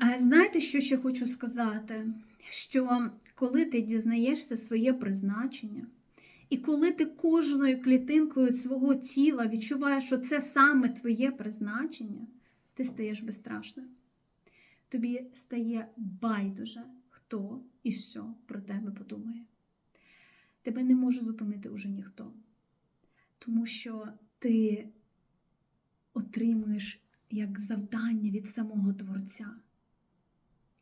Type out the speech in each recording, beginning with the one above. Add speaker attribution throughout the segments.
Speaker 1: А, знаєте, що ще хочу сказати? Що коли ти дізнаєшся своє призначення, і коли ти кожною клітинкою свого тіла відчуваєш, що це саме твоє призначення, ти стаєш безстрашним. Тобі стає байдуже, хто і що про тебе подумає. Тебе не може зупинити уже ніхто, тому що ти отримуєш як завдання від самого Творця.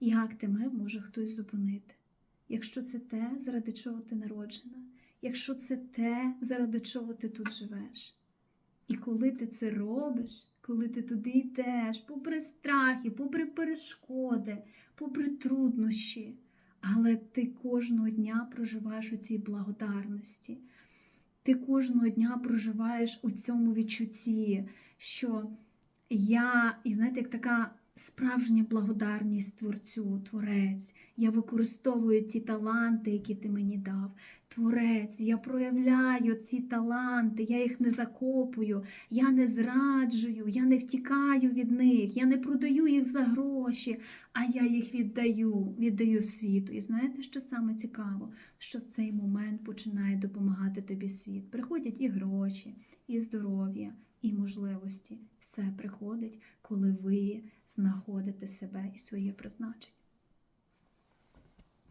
Speaker 1: Як тебе може хтось зупинити? Якщо це те, заради чого ти народжена, якщо це те, заради чого ти тут живеш. І коли ти це робиш, коли ти туди йдеш, попри страхи, попри перешкоди, попри труднощі, але ти кожного дня проживаєш у цій благодарності. Ти кожного дня проживаєш у цьому відчутті, що я, і знаєте, як така справжня благодарність Творцю, Творець. Я використовую ті таланти, які ти мені дав. Творець, я проявляю ці таланти, я їх не закопую, я не зраджую, я не втікаю від них, я не продаю їх за гроші, а я їх віддаю, віддаю світу. І знаєте, що саме цікаво? Що в цей момент починає допомагати тобі світ. Приходять і гроші, і здоров'я, і можливості. Все приходить, коли ви знаходите себе і своє призначення.